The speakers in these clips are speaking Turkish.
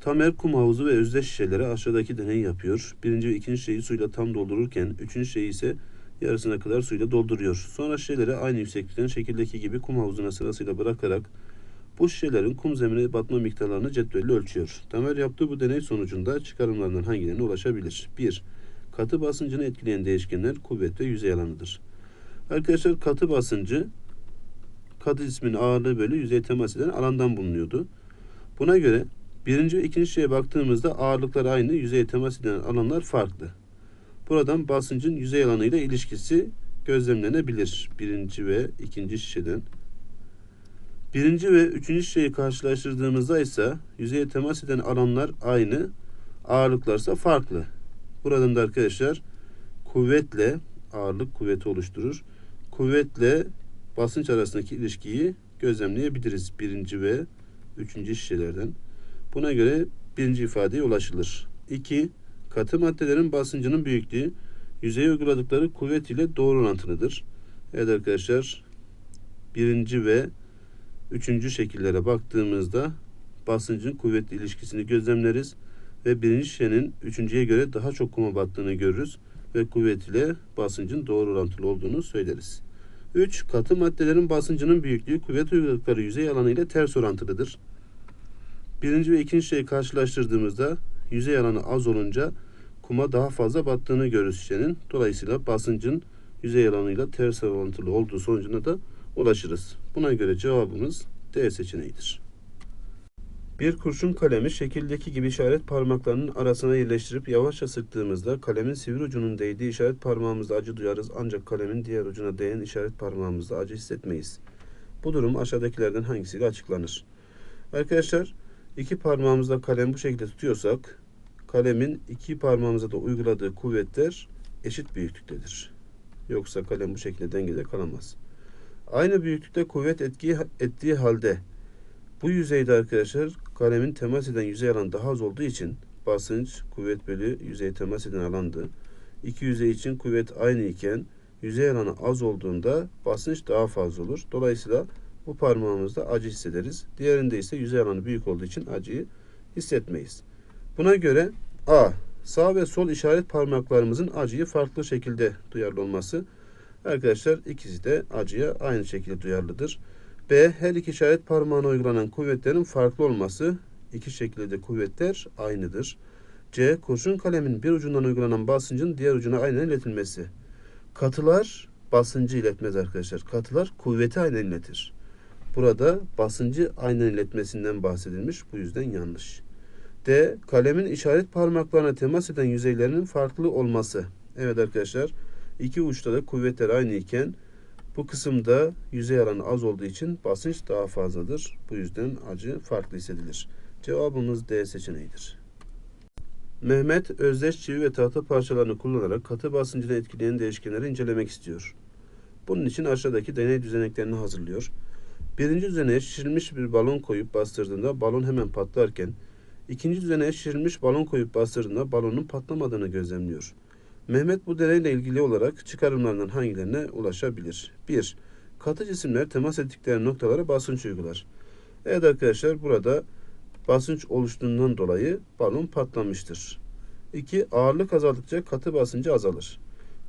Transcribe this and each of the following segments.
Tamer kum havuzu ve özdeş şişelere aşağıdaki deneyi yapıyor. Birinci ve ikinci şişeyi suyla tam doldururken üçüncü şişeyi ise yarısına kadar suyla dolduruyor. Sonra şişeleri aynı yükseklikten şekildeki gibi kum havuzuna sırasıyla bırakarak bu şişelerin kum zemine batma miktarlarını cetvelle ölçüyor. Tamer yaptığı bu deney sonucunda çıkarımlarından hangilerine ulaşabilir? 1. Katı basıncını etkileyen değişkenler kuvvet ve yüzey alanıdır. Arkadaşlar katı basıncı katı cismin ağırlığı bölü yüzey temas eden alandan bulunuyordu. Buna göre birinci ve ikinci şeye baktığımızda ağırlıklar aynı, yüzeye temas eden alanlar farklı. Buradan basıncın yüzey alanıyla ilişkisi gözlemlenebilir birinci ve ikinci şişeden. Birinci ve üçüncü şişeyi karşılaştırdığımızda ise yüzeye temas eden alanlar aynı, ağırlıklarsa farklı. Buradan da arkadaşlar kuvvetle ağırlık kuvveti oluşturur. Kuvvetle basınç arasındaki ilişkiyi gözlemleyebiliriz birinci ve üçüncü şişelerden. Buna göre birinci ifadeye ulaşılır. 2. Katı maddelerin basıncının büyüklüğü yüzeye uyguladıkları kuvvet ile doğru orantılıdır. Evet arkadaşlar birinci ve üçüncü şekillere baktığımızda basıncın kuvvetli ilişkisini gözlemleriz ve birinci şişenin üçüncüye göre daha çok kuma battığını görürüz ve kuvvet ile basıncın doğru orantılı olduğunu söyleriz. 3. Katı maddelerin basıncının büyüklüğü kuvvet uyguladıkları yüzey alanı ile ters orantılıdır. Birinci ve ikinci şeyi karşılaştırdığımızda yüzey alanı az olunca kuma daha fazla battığını görürüz şişenin. Dolayısıyla basıncın yüzey alanıyla ters orantılı olduğu sonucuna da ulaşırız. Buna göre cevabımız D seçeneğidir. Bir kurşun kalemi şekildeki gibi işaret parmaklarının arasına yerleştirip yavaşça sıktığımızda kalemin sivri ucunun değdiği işaret parmağımızda acı duyarız ancak kalemin diğer ucuna değen işaret parmağımızda acı hissetmeyiz. Bu durum aşağıdakilerden hangisiyle açıklanır? Arkadaşlar iki parmağımızla kalem bu şekilde tutuyorsak kalemin iki parmağımıza da uyguladığı kuvvetler eşit büyüklüktedir. Yoksa kalem bu şekilde dengede kalamaz. Aynı büyüklükte kuvvet etki ettiği halde bu yüzeyde arkadaşlar kalemin temas eden yüzey alanı daha az olduğu için basınç kuvvet bölü yüzey temas eden alandı. İki yüzey için kuvvet aynı iken yüzey alanı az olduğunda basınç daha fazla olur. Dolayısıyla bu parmağımızda acı hissederiz. Diğerinde ise yüzey alanı büyük olduğu için acıyı hissetmeyiz. Buna göre A. Sağ ve sol işaret parmaklarımızın acıyı farklı şekilde duyarlı olması. Arkadaşlar ikisi de acıya aynı şekilde duyarlıdır. B. Her iki işaret parmağına uygulanan kuvvetlerin farklı olması. İki şekilde de kuvvetler aynıdır. C. Kurşun kalemin bir ucundan uygulanan basıncın diğer ucuna aynen iletilmesi. Katılar basıncı iletmez arkadaşlar. Katılar kuvveti aynen iletir. Burada basıncı aynen iletmesinden bahsedilmiş. Bu yüzden yanlış. D. Kalemin işaret parmaklarına temas eden yüzeylerinin farklı olması. Evet arkadaşlar iki uçta da kuvvetler aynı iken bu kısımda yüzey alanı az olduğu için basınç daha fazladır. Bu yüzden acı farklı hissedilir. Cevabımız D seçeneğidir. Mehmet özdeş çivi ve tahta parçalarını kullanarak katı basıncını etkileyen değişkenleri incelemek istiyor. Bunun için aşağıdaki deney düzeneklerini hazırlıyor. Birinci düzeneğe şişirilmiş bir balon koyup bastırdığında balon hemen patlarken, ikinci düzeneğe şişirilmiş balon koyup bastırdığında balonun patlamadığını gözlemliyor. Mehmet bu deneyle ilgili olarak çıkarımlarından hangilerine ulaşabilir? 1. Katı cisimler temas ettikleri noktalara basınç uygular. Evet arkadaşlar burada basınç oluştuğundan dolayı balon patlamıştır. 2. Ağırlık azaldıkça katı basıncı azalır.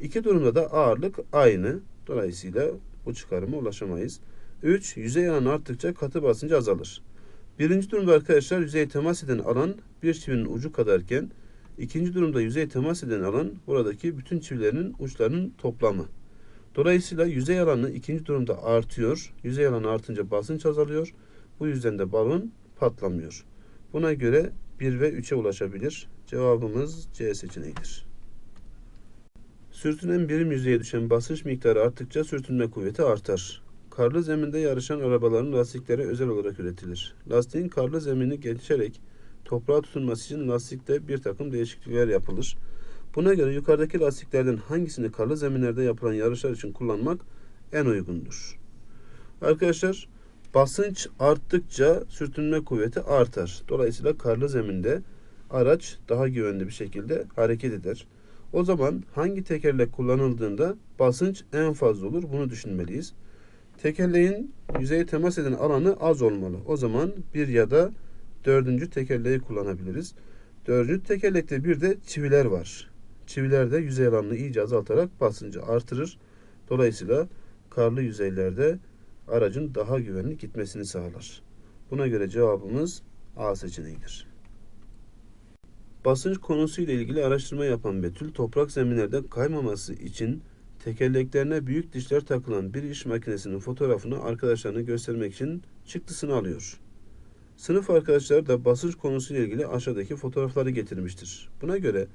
İki durumda da ağırlık aynı. Dolayısıyla bu çıkarıma ulaşamayız. 3. Yüzey alanı arttıkça katı basıncı azalır. Birinci durumda arkadaşlar yüzey temas eden alan bir çivinin ucu kadarken İkinci durumda yüzey temas eden alan buradaki bütün çivilerin uçlarının toplamı. Dolayısıyla yüzey alanı ikinci durumda artıyor. Yüzey alanı artınca basınç azalıyor. Bu yüzden de balon patlamıyor. Buna göre 1 ve 3'e ulaşabilir. Cevabımız C seçeneğidir. Sürtünen birim yüzeye düşen basınç miktarı arttıkça sürtünme kuvveti artar. Karlı zeminde yarışan arabaların lastikleri özel olarak üretilir. Lastiğin karlı zemini geçerek toprağa tutunması için lastikte bir takım değişiklikler yapılır. Buna göre yukarıdaki lastiklerden hangisini karlı zeminlerde yapılan yarışlar için kullanmak en uygundur? Arkadaşlar basınç arttıkça sürtünme kuvveti artar. Dolayısıyla karlı zeminde araç daha güvenli bir şekilde hareket eder. O zaman hangi tekerlek kullanıldığında basınç en fazla olur bunu düşünmeliyiz. Tekerleğin yüzeye temas eden alanı az olmalı. O zaman bir ya da dördüncü tekerleği kullanabiliriz. Dördüncü tekerlekte bir de çiviler var. Çiviler de yüzey alanını iyice azaltarak basıncı artırır. Dolayısıyla karlı yüzeylerde aracın daha güvenli gitmesini sağlar. Buna göre cevabımız A seçeneğidir. Basınç konusuyla ilgili araştırma yapan Betül, toprak zeminlerde kaymaması için tekerleklerine büyük dişler takılan bir iş makinesinin fotoğrafını arkadaşlarına göstermek için çıktısını alıyor. Sınıf arkadaşlar da basınç konusuyla ilgili aşağıdaki fotoğrafları getirmiştir. Buna göre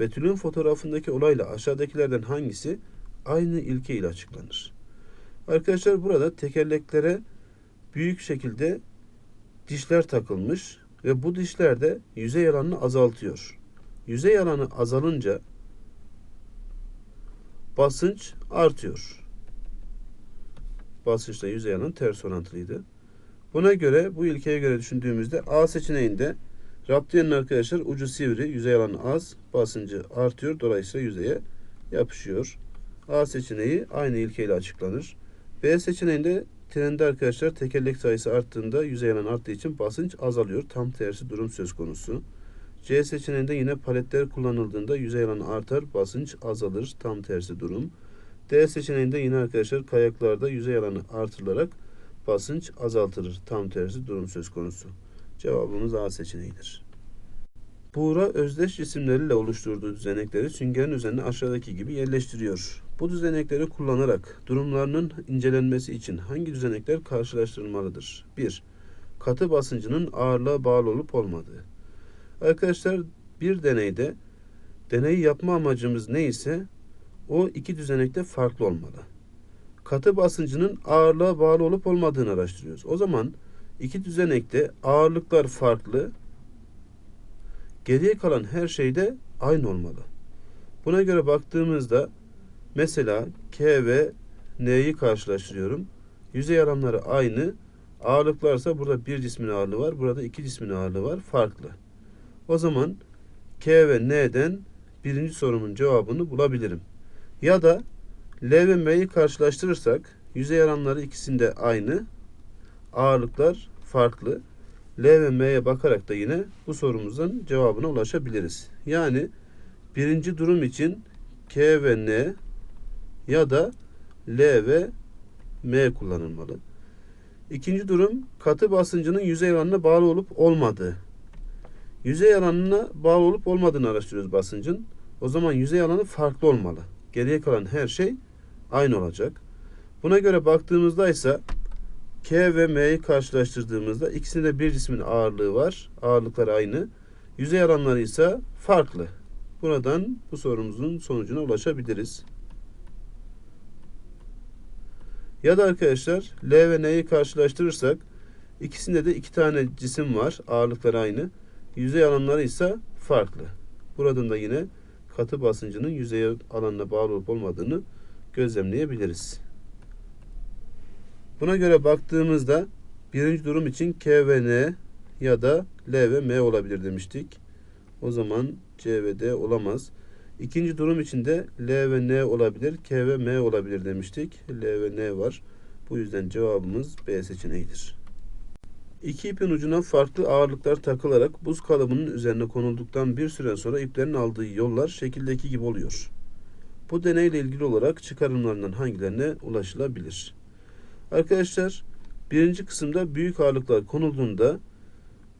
Betül'ün fotoğrafındaki olayla aşağıdakilerden hangisi aynı ilke ile açıklanır? Arkadaşlar burada tekerleklere büyük şekilde dişler takılmış ve bu dişler de yüzey alanını azaltıyor. Yüzey alanı azalınca basınç artıyor. Basınçla yüzey alanı ters orantılıydı. Buna göre bu ilkeye göre düşündüğümüzde A seçeneğinde raptiyenin arkadaşlar ucu sivri, yüzey alanı az, basıncı artıyor. Dolayısıyla yüzeye yapışıyor. A seçeneği aynı ilkeyle açıklanır. B seçeneğinde trende arkadaşlar tekerlek sayısı arttığında yüzey alanı arttığı için basınç azalıyor. Tam tersi durum söz konusu. C seçeneğinde yine paletler kullanıldığında yüzey alanı artar, basınç azalır. Tam tersi durum. D seçeneğinde yine arkadaşlar kayaklarda yüzey alanı artırılarak basınç azaltılır. Tam tersi durum söz konusu. Cevabımız A seçeneğidir. Buğra özdeş cisimleriyle oluşturduğu düzenekleri süngerin üzerine aşağıdaki gibi yerleştiriyor. Bu düzenekleri kullanarak durumlarının incelenmesi için hangi düzenekler karşılaştırılmalıdır? 1. Katı basıncının ağırlığa bağlı olup olmadığı. Arkadaşlar bir deneyde deneyi yapma amacımız neyse o iki düzenekte farklı olmalı. Katı basıncının ağırlığa bağlı olup olmadığını araştırıyoruz. O zaman iki düzenekte ağırlıklar farklı, geriye kalan her şey de aynı olmalı. Buna göre baktığımızda mesela K ve N'yi karşılaştırıyorum. Yüzey alanları aynı. Ağırlıklarsa burada bir cismin ağırlığı var. Burada iki cismin ağırlığı var. Farklı. O zaman K ve N'den birinci sorumun cevabını bulabilirim. Ya da L ve M'yi karşılaştırırsak yüzey alanları ikisinde aynı. Ağırlıklar farklı. L ve M'ye bakarak da yine bu sorumuzun cevabına ulaşabiliriz. Yani birinci durum için K ve N ya da L ve M kullanılmalı. İkinci durum katı basıncının yüzey alanına bağlı olup olmadığı. Yüzey alanına bağlı olup olmadığını araştırıyoruz basıncın. O zaman yüzey alanı farklı olmalı. Geriye kalan her şey aynı olacak. Buna göre baktığımızda ise K ve M'yi karşılaştırdığımızda ikisinde de bir cismin ağırlığı var. Ağırlıklar aynı. Yüzey alanları ise farklı. Buradan bu sorumuzun sonucuna ulaşabiliriz. Ya da arkadaşlar L ve N'yi karşılaştırırsak ikisinde de iki tane cisim var. Ağırlıkları aynı. Yüzey alanları ise farklı. Buradan da yine katı basıncının yüzey alanına bağlı olup olmadığını gözlemleyebiliriz. Buna göre baktığımızda birinci durum için K ve N ya da L ve M olabilir demiştik. O zaman C ve D olamaz. İkinci durum için de L ve N olabilir, K ve M olabilir demiştik. L ve N var. Bu yüzden cevabımız B seçeneğidir. İki ipin ucuna farklı ağırlıklar takılarak buz kalıbının üzerine konulduktan bir süre sonra iplerin aldığı yollar şekildeki gibi oluyor. Bu deneyle ilgili olarak çıkarımlarından hangilerine ulaşılabilir? Arkadaşlar birinci kısımda büyük ağırlıklar konulduğunda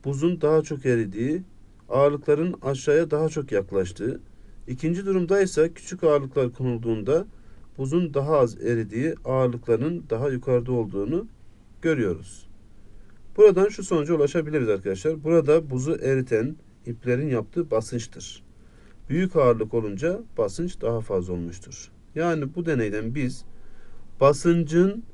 buzun daha çok eridiği, ağırlıkların aşağıya daha çok yaklaştığı, ikinci durumda ise küçük ağırlıklar konulduğunda buzun daha az eridiği, ağırlıkların daha yukarıda olduğunu görüyoruz. Buradan şu sonuca ulaşabiliriz arkadaşlar. Burada buzu eriten iplerin yaptığı basınçtır. Büyük ağırlık olunca basınç daha fazla olmuştur. Yani bu deneyden biz basıncın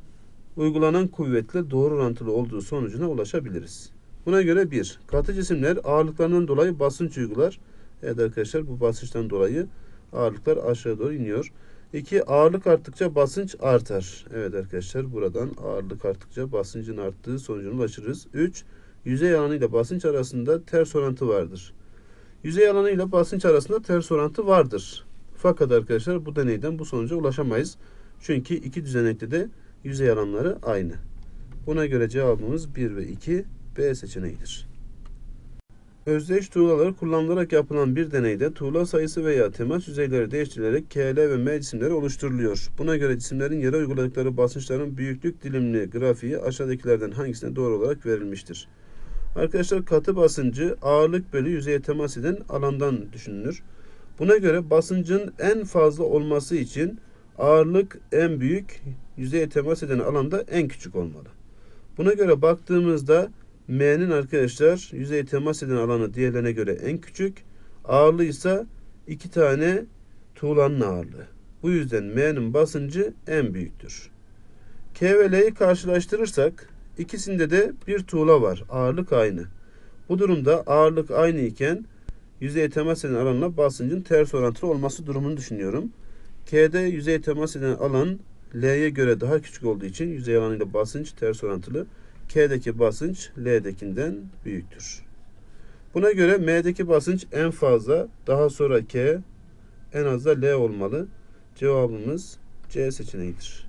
uygulanan kuvvetle doğru orantılı olduğu sonucuna ulaşabiliriz. Buna göre bir, katı cisimler ağırlıklarından dolayı basınç uygular. Evet arkadaşlar bu basınçtan dolayı ağırlıklar aşağı doğru iniyor. 2. Ağırlık arttıkça basınç artar. Evet arkadaşlar buradan ağırlık arttıkça basıncın arttığı sonucuna ulaşırız. 3. Yüzey alanı ile basınç arasında ters orantı vardır. Yüzey alanı ile basınç arasında ters orantı vardır. Fakat arkadaşlar bu deneyden bu sonuca ulaşamayız. Çünkü iki düzenekte de yüzey alanları aynı. Buna göre cevabımız 1 ve 2 B seçeneğidir. Özdeş tuğlalar kullanılarak yapılan bir deneyde tuğla sayısı veya temas yüzeyleri değiştirilerek KL ve M cisimleri oluşturuluyor. Buna göre cisimlerin yere uyguladıkları basınçların büyüklük dilimli grafiği aşağıdakilerden hangisine doğru olarak verilmiştir? Arkadaşlar katı basıncı ağırlık bölü yüzeye temas eden alandan düşünülür. Buna göre basıncın en fazla olması için ağırlık en büyük, yüzeye temas eden alanda en küçük olmalı. Buna göre baktığımızda M'nin arkadaşlar yüzeye temas eden alanı diğerlerine göre en küçük, ağırlığı ise iki tane tuğlanın ağırlığı. Bu yüzden M'nin basıncı en büyüktür. K ve L'yi karşılaştırırsak ikisinde de bir tuğla var. Ağırlık aynı. Bu durumda ağırlık aynı iken yüzeye temas eden alanla basıncın ters orantılı olması durumunu düşünüyorum. K'de yüzeye temas eden alan L'ye göre daha küçük olduğu için yüzey alanıyla basınç ters orantılı. K'deki basınç L'dekinden büyüktür. Buna göre M'deki basınç en fazla, daha sonra K, en az da L olmalı. Cevabımız C seçeneğidir.